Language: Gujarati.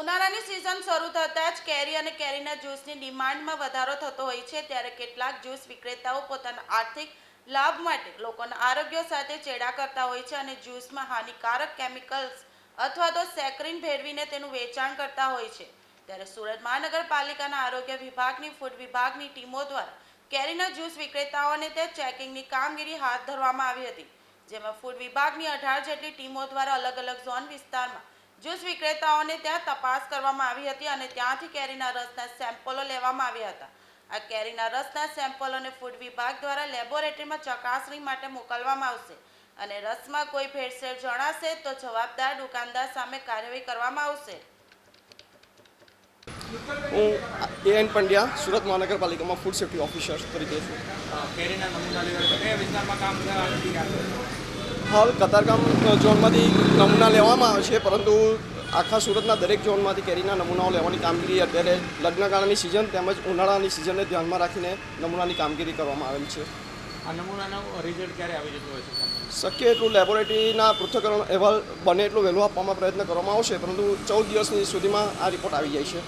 ઉનાળાની સિઝન શરૂ થતાં જ કેરી અને કેરીના જ્યુસની ડિમાન્ડમાં વધારો થતો હોય છે. ત્યારે કેટલાક જ્યુસ વિક્રેતાઓ પોતાના આર્થિક લાભ માટે લોકોના આરોગ્ય સાથે ચેડા કરતા હોય છે અને જ્યુસમાં હાનિકારક કેમિકલ્સ અથવા તો સેક્રિન ભેળવીને તેનું વેચાણ કરતા હોય છે. ત્યારે સુરત મહાનગરપાલિકાના આરોગ્ય વિભાગની ફૂડ વિભાગની ટીમો દ્વારા કેરીના જ્યુસ વિક્રેતાઓને તે ચેકિંગની કામગીરી હાથ ધરવામાં આવી હતી. જેમાં ફૂડ વિભાગની અઢાર જેટલી ટીમો દ્વારા અલગ અલગ ઝોન વિસ્તારમાં જ્યુસ વિક્રેતાઓને ત્યાં તપાસ કરવામાં આવી હતી અને ત્યાંથી કેરીના રસના સેમ્પલો લેવામાં આવ્યા હતા. આ કેરીના રસના સેમ્પલોને ફૂડ વિભાગ દ્વારા લેબોરેટરીમાં ચકાસણી માટે મોકલવામાં આવશે અને રસમાં કોઈ ભેળસેળ જણાશે તો જવાબદાર દુકાનદાર સામે કાર્યવાહી કરવામાં આવશે. હું એ એન પંડ્યા સુરત મહાનગરપાલિકામાં ફૂડ સેફ્ટી ઓફિસર તરીકે છું. કેરીના નમૂના લેવા કયા વિસ્તારમાં કામ કરવા હાલ કતારગામ ઝોનમાંથી નમૂના લેવામાં આવે છે પરંતુ આખા સુરતના દરેક ઝોનમાંથી કેરીના નમૂનાઓ લેવાની કામગીરી અત્યારે લગ્નગાળાની સિઝન તેમજ ઉનાળાની સિઝનને ધ્યાનમાં રાખીને નમૂનાની કામગીરી કરવામાં આવેલ છે. આ નમૂનાનો રિઝલ્ટ ક્યારે આવી જતું હોય છે? શક્ય એટલું લેબોરેટરીના પૃથ્થકરણ અહેવાલ બને એટલું વહેલું આપવામાં પ્રયત્ન કરવામાં આવશે પરંતુ ચૌદ દિવસની સુધીમાં આ રિપોર્ટ આવી જાય છે.